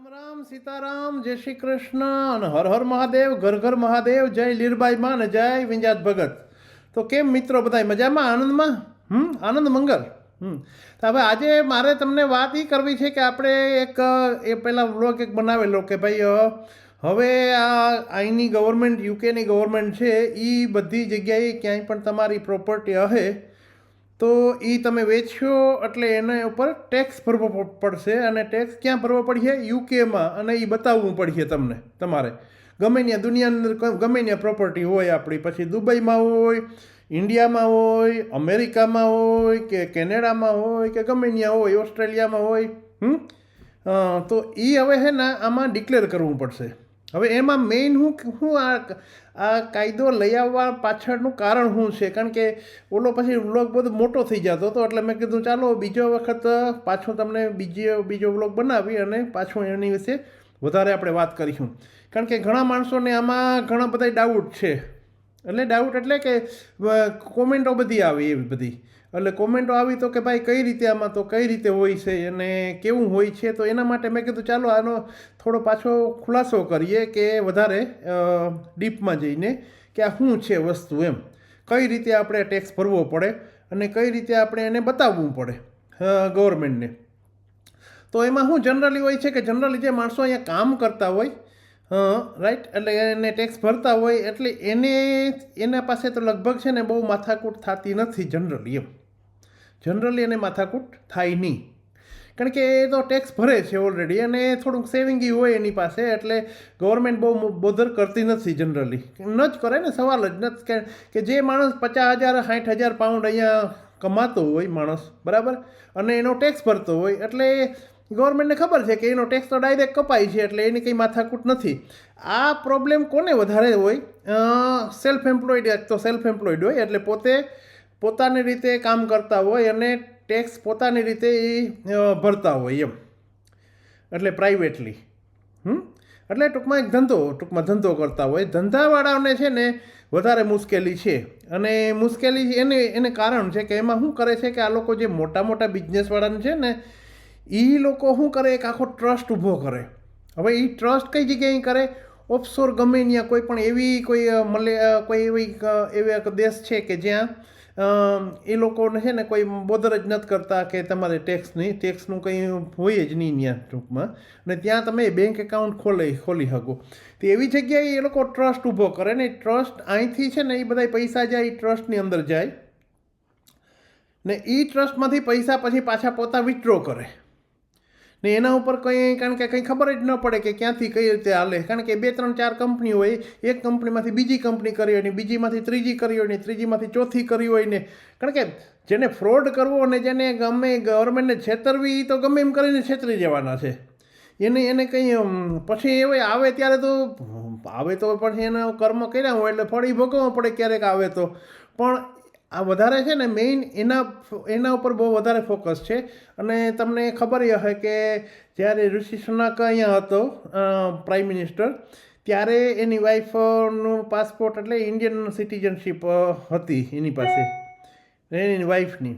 રામ રામ સીતારામ, જય શ્રી કૃષ્ણ, અને હર હર મહાદેવ, ઘર ઘર મહાદેવ, જય લીરબાઈ માં જય વિંજાત ભગત. તો કેમ મિત્રો બધા મજામાં? આનંદમાં? હમ, આનંદ મંગલ. હમ. તો હવે આજે મારે તમને વાત એ કરવી છે કે આપણે એક, એ પહેલાં વ્લોગ એક બનાવેલો કે ભાઈ હવે આ અહીંની ગવર્મેન્ટ યુકેની ગવર્મેન્ટ છે એ બધી જગ્યાએ ક્યાંય પણ તમારી પ્રોપર્ટી હશે તો એ તમે વેચશો એટલે એના ઉપર ટેક્સ ભરવો પડશે અને ટેક્સ ક્યાં ભરવો પડશે? યુકેમાં અને એ બતાવવું પડશે તમને, તમારે. ગમે ત્યાં દુનિયાની અંદર ગમે ત્યાં પ્રોપર્ટી હોય આપણી, પછી દુબઈમાં હોય, ઇન્ડિયામાં હોય, અમેરિકામાં હોય, કે કેનેડામાં હોય, કે ગમે ત્યાં હોય, ઓસ્ટ્રેલિયામાં હોય, હમ? તો એ હવે છે ને આમાં ડિક્લેર કરવું પડશે. હવે એમાં મેઇન હું હું આ આ કાયદો લઈ આવવા પાછળનું કારણ શું છે? કારણ કે ઓલો પછી વ્લોગ બધો મોટો થઈ જતો હતો, એટલે મેં કીધું ચાલો બીજો વખત પાછો તમને બીજો બીજો વ્લોગ બનાવી અને પાછું એની વિશે વધારે આપણે વાત કરીશું. કારણ કે ઘણા માણસોને આમાં ઘણા બધા ડાઉટ છે. એટલે ડાઉટ એટલે કે કોમેન્ટો બધી આવી એવી બધી. એટલે કોમેન્ટો આવી તો કે ભાઈ કઈ રીતે આમાં તો કઈ રીતે હોય છે અને કેવું હોય છે, તો એના માટે મેં કીધું ચાલો આનો થોડો પાછો ખુલાસો કરીએ કે વધારે ડીપમાં જઈને કે આ શું છે વસ્તુ એમ. કઈ રીતે આપણે ટેક્સ ભરવો પડે અને કઈ રીતે આપણે એને બતાવવું પડે ગવર્મેન્ટને તો એમાં શું જનરલી હોય છે કે જનરલી જે માણસો અહીંયા કામ કરતા હોય રાઈટ એટલે એને ટેક્સ ભરતા હોય એટલે એને એના પાસે તો લગભગ છે ને બહુ માથાકૂટ થતી નથી જનરલી એમ. જનરલી એને માથાકૂટ થાય નહીં. કારણ કે એ તો ટેક્સ ભરે છે ઓલરેડી અને થોડુંક સેવિંગી હોય એની પાસે એટલે ગવર્મેન્ટ બહુ બોધર કરતી નથી જનરલી ન જ કરે ને, સવાલ જ નથી કે જે માણસ પચાસ હજાર, સાઠ હજાર પાઉન્ડ અહીંયા કમાતો હોય માણસ, બરાબર? અને એનો ટેક્સ ભરતો હોય એટલે ગવર્મેન્ટને ખબર છે કે એનો ટેક્સ તો ડાયરેક્ટ કપાય છે એટલે એની કંઈ માથાકૂટ નથી. આ પ્રોબ્લેમ કોને વધારે હોય? સેલ્ફ એમ્પ્લોયડ તો સેલ્ફ એમ્પ્લોયડ હોય, એટલે પોતે પોતાની રીતે કામ કરતા હોય અને ટેક્સ પોતાની રીતે એ ભરતા હોય એમ. એટલે પ્રાઇવેટલી હમ? એટલે ટૂંકમાં એક ધંધો, ટૂંકમાં ધંધો કરતા હોય. ધંધાવાળાઓને છે ને વધારે મુશ્કેલી છે. અને મુશ્કેલી એને એને કારણ છે કે એમાં શું કરે છે કે આ લોકો જે મોટા મોટા બિઝનેસવાળાને છે ને એ લોકો શું કરે? એક આખો ટ્રસ્ટ ઊભો કરે. હવે એ ટ્રસ્ટ કઈ જગ્યાએ કરે? ઓફશોર ગમે ત્યાં કોઈ પણ એવી કોઈ મલે કોઈ એવી એવી એક દેશ છે કે જ્યાં એ લોકોને છે ને કોઈ બોદર જ નથી કરતા કે તમારે ટેક્સની ટેક્સનું કંઈ હોય જ નહીં ત્યાં ટૂંકમાં. અને ત્યાં તમે બેંક એકાઉન્ટ ખોલી ખોલી શકો. તો એવી જગ્યાએ એ લોકો ટ્રસ્ટ ઊભો કરે ને ટ્રસ્ટ અહીંથી છે ને એ બધા પૈસા જાય એ ટ્રસ્ટની અંદર જાય. ને એ ટ્રસ્ટમાંથી પૈસા પછી પાછા પોતા વિથડ્રો કરે. ને એના ઉપર કંઈ, કારણ કે કંઈ ખબર જ ન પડે કે ક્યાંથી કઈ રીતે હાલે. કારણ કે બે, ત્રણ, ચાર કંપની હોય, એક કંપનીમાંથી બીજી કંપની કરી હોય ને બીજીમાંથી ત્રીજી કરી હોય ને ત્રીજીમાંથી ચોથી કરી હોય ને. કારણ કે જેને ફ્રોડ કરવો અને જેને ગમે ગવર્મેન્ટને છેતરવી એ તો ગમે એમ કરીને છેતરી જવાના છે. એને એને કંઈ પછી એ આવે ત્યારે તો, આવે તો પછી એના કર્મ કર્યા હોય એટલે ફળી ભોગવવો પડે ક્યારેક આવે તો. પણ આ વધારે છે ને મેઇન એના એના ઉપર બહુ વધારે ફોકસ છે. અને તમને ખબર એ હોય કે જ્યારે ઋષિ સુનાક અહીંયા હતો પ્રાઇમ મિનિસ્ટર ત્યારે એની વાઈફનું પાસપોર્ટ એટલે ઇન્ડિયન સિટીઝનશીપ હતી એની પાસે. એની વાઈફની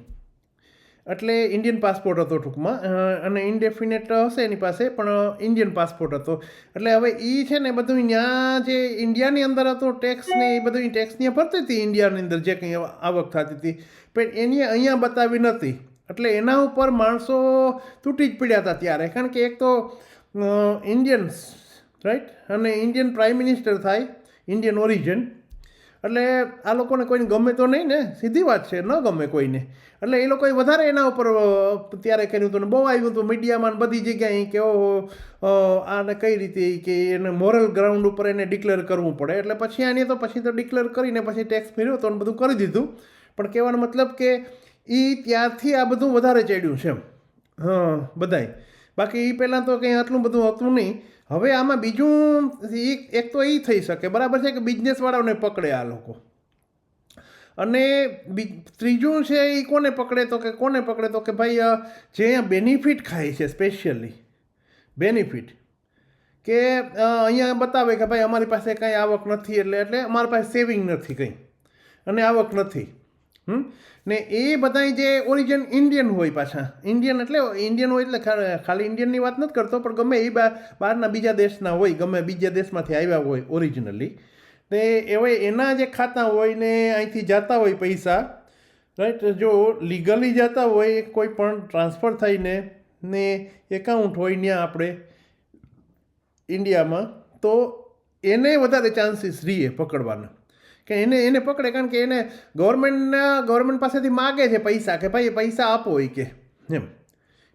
એટલે ઇન્ડિયન પાસપોર્ટ હતો ટૂંકમાં અને ઇન્ડેફિનેટ હશે એની પાસે, પણ ઇન્ડિયન પાસપોર્ટ હતો. એટલે હવે એ છે ને બધું ત્યાં જે ઇન્ડિયાની અંદર હતો ટેક્સ ને એ બધું ટેક્સ ત્યાં ભરતી હતી ઇન્ડિયાની અંદર, જે કંઈ આવક થતી હતી. પણ એની અહીંયા બતાવી નથી. એટલે એના ઉપર માણસો તૂટી જ પડ્યા હતા ત્યારે. કારણ કે એક તો ઇન્ડિયન્સ રાઈટ અને ઇન્ડિયન પ્રાઇમ મિનિસ્ટર થાય ઇન્ડિયન ઓરિજિન એટલે આ લોકોને કોઈને ગમે તો નહીં ને, સીધી વાત છે, ન ગમે કોઈને. એટલે એ લોકોએ વધારે એના ઉપર ત્યારે કર્યું હતું ને બહુ આવ્યું હતું મીડિયામાં બધી જગ્યાએ કે, ઓહો આને કઈ રીતે કે એને મોરલ ગ્રાઉન્ડ ઉપર એને ડિક્લેર કરવું પડે. એટલે પછી આને તો, પછી તો ડિક્લેર કરીને પછી ટેક્સ ફેર્યો તો બધું કરી દીધું. પણ કહેવાનો મતલબ કે એ ત્યારથી આ બધું વધારે ચડ્યું છે એમ. હા, બધાય. બાકી એ પહેલાં તો કંઈ આટલું બધું હતું નહીં. હવે આમાં બીજું એક તો એ થઈ શકે. બરાબર છે કે બિઝનેસવાળાઓને પકડે આ લોકો. અને ત્રીજું છે એ કોને પકડે તો કે, કોને પકડે તો કે ભાઈ જે અહીંયા બેનિફિટ ખાય છે સ્પેશિયલી બેનિફિટ. કે અહીંયા બતાવે કે ભાઈ અમારી પાસે કાંઈ આવક નથી એટલે એટલે અમારી પાસે સેવિંગ નથી કંઈ. અને આવક નથી. ને એ બધા જે ઓરિજિન ઇન્ડિયન હોય પાછા. ઇન્ડિયન એટલે ઇન્ડિયન હોય એટલે ખાલી ઇન્ડિયનની વાત નથી કરતો, પણ ગમે એ બહારના બીજા દેશના હોય, ગમે બીજા દેશમાંથી આવ્યા હોય ઓરિજિનલી ને એવા એના જે ખાતા હોય ને અહીંથી જતા હોય પૈસા રાઈટ જો લીગલી જતા હોય, કોઈ પણ ટ્રાન્સફર થઈને ને એકાઉન્ટ હોય ત્યાં આપણે ઇન્ડિયામાં તો એને વધારે ચાન્સીસ રહીએ પકડવાના. કે એને એને પકડે, કારણ કે એને ગવર્મેન્ટના, ગવર્મેન્ટ પાસેથી માગે છે પૈસા, કે ભાઈ પૈસા આપો એ કે. એમ.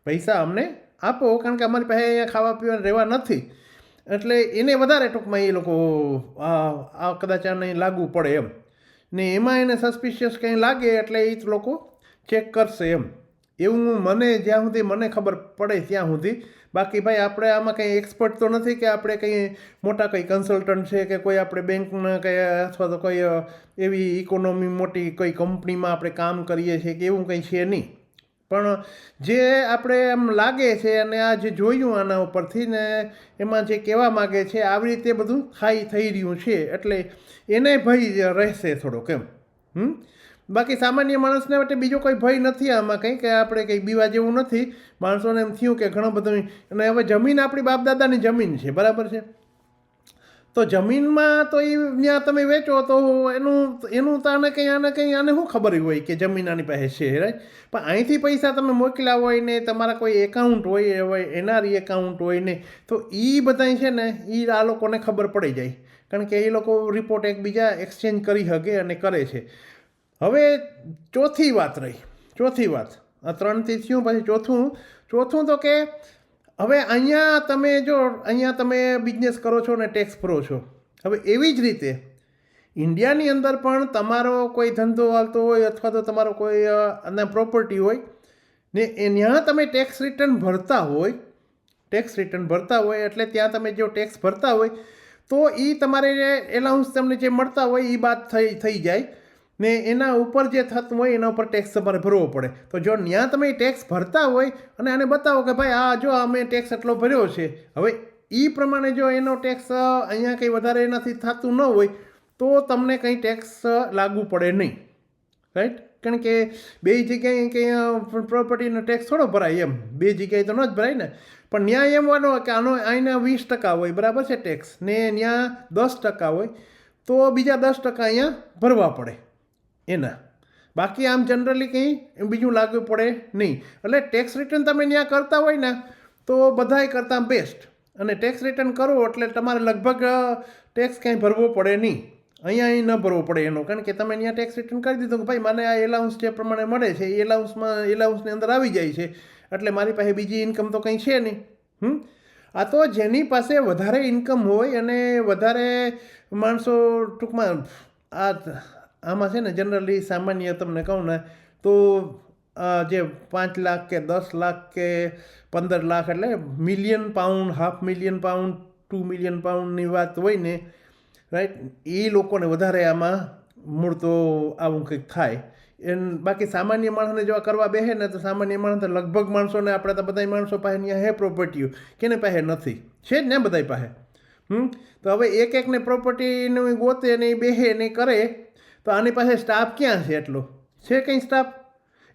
પૈસા અમને આપો, કારણ કે અમારી પાસે અહીંયા ખાવા પીવા રહેવા નથી. એટલે એને વધારે ટૂંકમાં એ લોકો, આ કદાચ આને લાગુ પડે એમ. ને એમાં એને સસ્પિશિયસ કંઈ લાગે એટલે એ જ લોકો ચેક કરશે એમ. એવું મને જ્યાં સુધી મને ખબર પડે ત્યાં સુધી બાકી ભાઈ, આપણે આમાં કંઈ એક્સપર્ટ તો નથી કે આપણે કંઈ મોટા કંઈ કન્સલ્ટન્ટ છે કે કોઈ આપણે બેંકના કંઈ, અથવા તો કોઈ એવી ઇકોનોમી મોટી કોઈ કંપનીમાં આપણે કામ કરીએ છીએ કે એવું કંઈ છે નહીં. પણ જે આપણે એમ લાગે છે અને આ જે જોયું આના ઉપરથી ને એમાં જે કહેવા માગે છે, આવી રીતે બધું થાય થઈ રહ્યું છે. એટલે એને ભય રહેશે થોડોક એમ. હમ? બાકી સામાન્ય માણસને માટે બીજો કોઈ ભય નથી આમાં કંઈ, કે આપણે કંઈ બીવા જેવું નથી. માણસોને એમ થયું કે ઘણું બધું અને હવે જમીન આપણી બાપદાદાની જમીન છે, બરાબર છે? તો જમીનમાં તો એ ત્યાં તમે વેચો, તો એનું એનું તો આને કંઈ આને કંઈ આને શું ખબર હોય કે જમીન આની પાસે છે રાઈટ પણ અહીંથી પૈસા તમે મોકલ્યા હોય ને, તમારા કોઈ એકાઉન્ટ હોય હોય, એનઆરઈ એકાઉન્ટ હોય ને, તો એ બધા છે ને એ આ લોકોને ખબર પડી જાય. કારણ કે એ લોકો રિપોર્ટ એકબીજા એક્સચેન્જ કરી શકે અને કરે છે. હવે ચોથી વાત રહી, ચોથી વાત. આ ત્રણથી થયું પછી ચોથું? ચોથું તો કે હવે અહીંયા તમે જો, અહીંયા તમે બિઝનેસ કરો છો ને ટેક્સ ભરો છો, હવે એવી જ રીતે ઇન્ડિયાની અંદર પણ તમારો કોઈ ધંધો હાલતો હોય અથવા તો તમારો કોઈ અને પ્રોપર્ટી હોય ને એ ત્યાં તમે ટેક્સ રિટર્ન ભરતા હોય ટેક્સ રિટર્ન ભરતા હોય એટલે ત્યાં તમે જો ટેક્સ ભરતા હોય તો એ તમારે એલાઉન્સ તમને જે મળતા હોય એ બાદ થઈ થઈ જાય. ને એના ઉપર જે થતું હોય, એના ઉપર ટેક્સ તમારે ભરવો પડે. તો જો ત્યાં તમે ટેક્સ ભરતા હોય, અને આને બતાવો કે ભાઈ, આ જો અમે ટેક્સ એટલો ભર્યો છે. હવે એ પ્રમાણે જો એનો ટેક્સ અહીંયા કંઈ વધારે એનાથી થતું ન હોય, તો તમને કંઈ ટેક્સ લાગુ પડે નહીં. રાઈટ કારણ કે બે જગ્યાએ કંઈ પ્રોપર્ટીનો ટેક્સ થોડો ભરાય એમ. બે જગ્યાએ તો ન જ ભરાય ને. પણ ન્યાય એમ વાનો કે આનો અહીંના વીસ ટકા હોય, બરાબર છે ટેક્સ ને ત્યાં દસ ટકા હોય, તો બીજા દસ ટકા અહીંયા ભરવા પડે. એના. બાકી આમ જનરલી કંઈ બીજું લાગવું પડે નહીં. એટલે ટેક્સ રિટર્ન તમે ત્યાં કરતા હોય ને, તો બધાય કરતાં બેસ્ટ અને ટેક્સ રિટર્ન કરો એટલે તમારે લગભગ ટેક્સ કાંઈ ભરવો પડે નહીં. અહીંયા અહીં ન ભરવો પડે એનો. કારણ કે તમે અહીંયા ટેક્સ રિટર્ન કરી દીધું કે ભાઈ મને આ એલાઉન્સ જે પ્રમાણે મળે છે, એ એલાઉન્સમાં એલાઉન્સની અંદર આવી જાય છે. એટલે મારી પાસે બીજી ઇન્કમ તો કંઈ છે નહીં. હમ? આ તો જેની પાસે વધારે ઇન્કમ હોય અને વધારે માણસો ટૂંકમાં આ આમાં છે ને જનરલી સામાન્ય તમને કહું ને, તો જે પાંચ લાખ કે દસ લાખ કે પંદર લાખ એટલે million pound half million pound two million પાઉન્ડની વાત હોય ને રાઈટ એ લોકોને વધારે આમાં મૂળ તો આવું કંઈક થાય. એન બાકી સામાન્ય માણસને જો કરવા બેસે ને, તો સામાન્ય માણસ તો લગભગ માણસોને આપણે તો બધા માણસો પાસે ત્યાં હે પ્રોપર્ટીઓ કેને પાસે નથી? છે જ ને બધા પાસે. હમ? તો હવે એક એકને પ્રોપર્ટીનું ગોતે ને એ બેસે ને કરે તો આની પાસે સ્ટાફ ક્યાં છે એટલો? છે કંઈ સ્ટાફ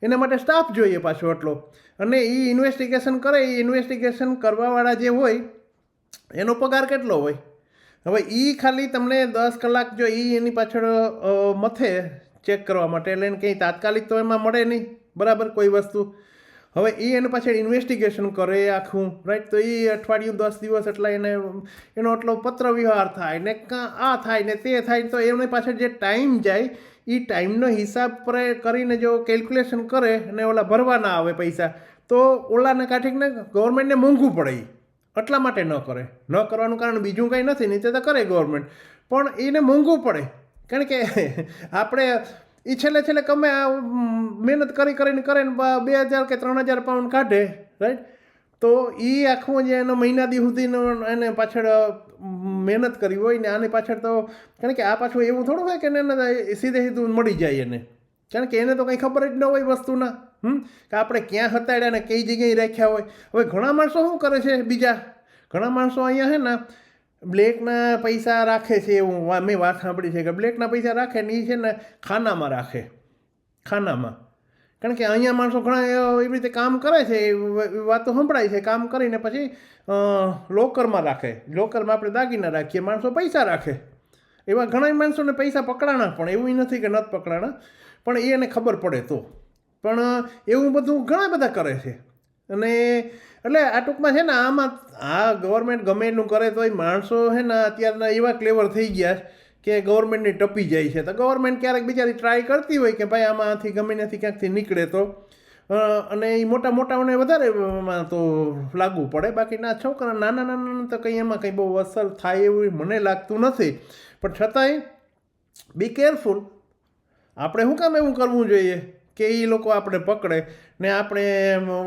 એના માટે સ્ટાફ જોઈએ પાછો એટલો. અને એ ઇન્વેસ્ટિગેશન કરે એ ઇન્વેસ્ટિગેશન કરવાવાળા જે હોય, એનો પગાર કેટલો હોય? હવે એ ખાલી તમને દસ કલાક જો એ એની પાછળ મથે ચેક કરવા માટે, એટલે કંઈ તાત્કાલિક તો એમાં મળે નહીં. બરાબર, કોઈ વસ્તુ. હવે એ એની પાછળ ઇન્વેસ્ટિગેશન કરે આખું રાઈટ તો એ અઠવાડિયું, દસ દિવસ એટલે એને, એનો એટલો પત્ર વ્યવહાર થાય ને કાં, આ થાય ને તે થાય તો એની પાછળ જે ટાઈમ જાય એ ટાઈમનો હિસાબ કરીને જો કેલ્ક્યુલેશન કરે અને ઓલા ભરવાના આવે પૈસા, તો ઓલાને કાંઠીને ગવર્મેન્ટને મોંઘું પડે એટલા માટે ન કરે. ન કરવાનું કારણ બીજું કંઈ નથી, નીચે તો કરે ગવર્મેન્ટ પણ એને મોંઘું પડે. કારણ કે આપણે એ છેલ્લે છેલ્લે કમે મહેનત કરી કરીને કરે ને બે હજાર કે ત્રણ હજાર પાઉન્ડ કાઢે રાઈટ તો એ આખું જે એનો મહિના દી સુધીનો એને પાછળ મહેનત કરી હોય ને આની પાછળ તો કારણ કે આ પાછું એવું થોડું હોય કે એને સીધે સીધું મળી જાય એને. કારણ કે એને તો કંઈ ખબર જ ન હોય વસ્તુના, હમ? કે આપણે ક્યાં હતાડ્યા ને કઈ જગ્યાએ રાખ્યા હોય. હવે ઘણા માણસો શું કરે છે બીજા? ઘણા માણસો અહીંયા છે ને બ્લેકના પૈસા રાખે છે એવું મેં વાત સાંભળી છે કે બ્લેકના પૈસા રાખે ને એ છે ને ખાનામાં રાખે. ખાનામાં. કારણ કે અહીંયા માણસો ઘણા એવી રીતે કામ કરે છે વાતો સંભળાય છે, કામ કરીને પછી લોકરમાં રાખે. લોકરમાં આપણે દાગીના રાખીએ, માણસો પૈસા રાખે. એવા ઘણા માણસોને પૈસા પકડાણા પણ, એવું નથી કે નથી પકડાણા, પણ એને ખબર પડે તો. પણ એવું બધું ઘણા બધા કરે છે. અને એટલે આ ટૂંકમાં છે ને આમાં આ ગવર્મેન્ટ ગમે એટલું કરે તો એ માણસો છે ને અત્યારના એવા ક્લેવર થઈ ગયા છે કે ગવર્મેન્ટની ટપી જાય છે. તો ગવર્મેન્ટ ક્યારેક બિચારી ટ્રાય કરતી હોય કે ભાઈ આમાંથી ગમે ત્યાંથી ક્યાંકથી નીકળે તો. અને એ મોટા મોટાઓને વધારે એમાં તો લાગવું પડે. બાકીના છોકરા નાના નાના તો કંઈ એમાં કંઈ બહુ અસર થાય એવું મને લાગતું નથી. પણ છતાંય બી કેરફુલ આપણે શું કામ એવું કરવું જોઈએ? કે એ લોકો આપણે પકડે ને આપણે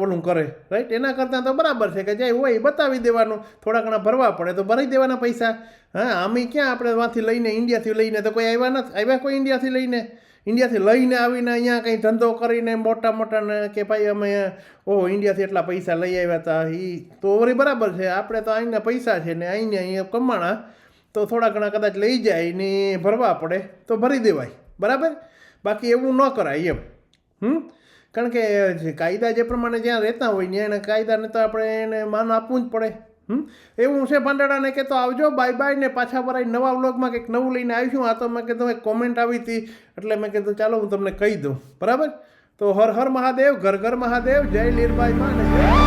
ઓલું કરે રાઈટ એના કરતાં તો બરાબર છે કે જે હોય એ બતાવી દેવાનું. થોડા ઘણા ભરવા પડે તો ભરી દેવાના પૈસા. હા, આમે ક્યાં આપણે વાંથી લઈને ઇન્ડિયાથી લઈને તો કોઈ આવ્યા નથી, આવ્યા કોઈ ઇન્ડિયાથી લઈને? ઇન્ડિયાથી લઈને આવીને અહીંયા કંઈ ધંધો કરીને મોટા મોટાને કે ભાઈ અમે, ઓહો, ઇન્ડિયાથી એટલા પૈસા લઈ આવ્યા હતા એ તો વળી બરાબર છે. આપણે તો અહીંના પૈસા છે ને અહીંને અહીંયા કમાણા. તો થોડા ઘણા કદાચ લઈ જાય ને ભરવા પડે તો ભરી દેવાય. બરાબર? બાકી એવું ન કરાય એમ. હમ? કારણ કે કાયદા જે પ્રમાણે જ્યાં રહેતા હોય, ત્યાં એને કાયદાને તો આપણે એને માન આપવું જ પડે. હમ? એવું છે ભાંડાડાને કે તો આવજો બાય બાય ને પાછા ભરાય નવા વ્લોગમાં કંઈક નવું લઈને આવીશું. આ તો મેં કીધું એક કોમેન્ટ આવી હતી, એટલે મેં કીધું ચાલો હું તમને કહી દઉં. બરાબર? તો હર હર મહાદેવ, ઘર ઘર મહાદેવ, જય લીરબાઈ માં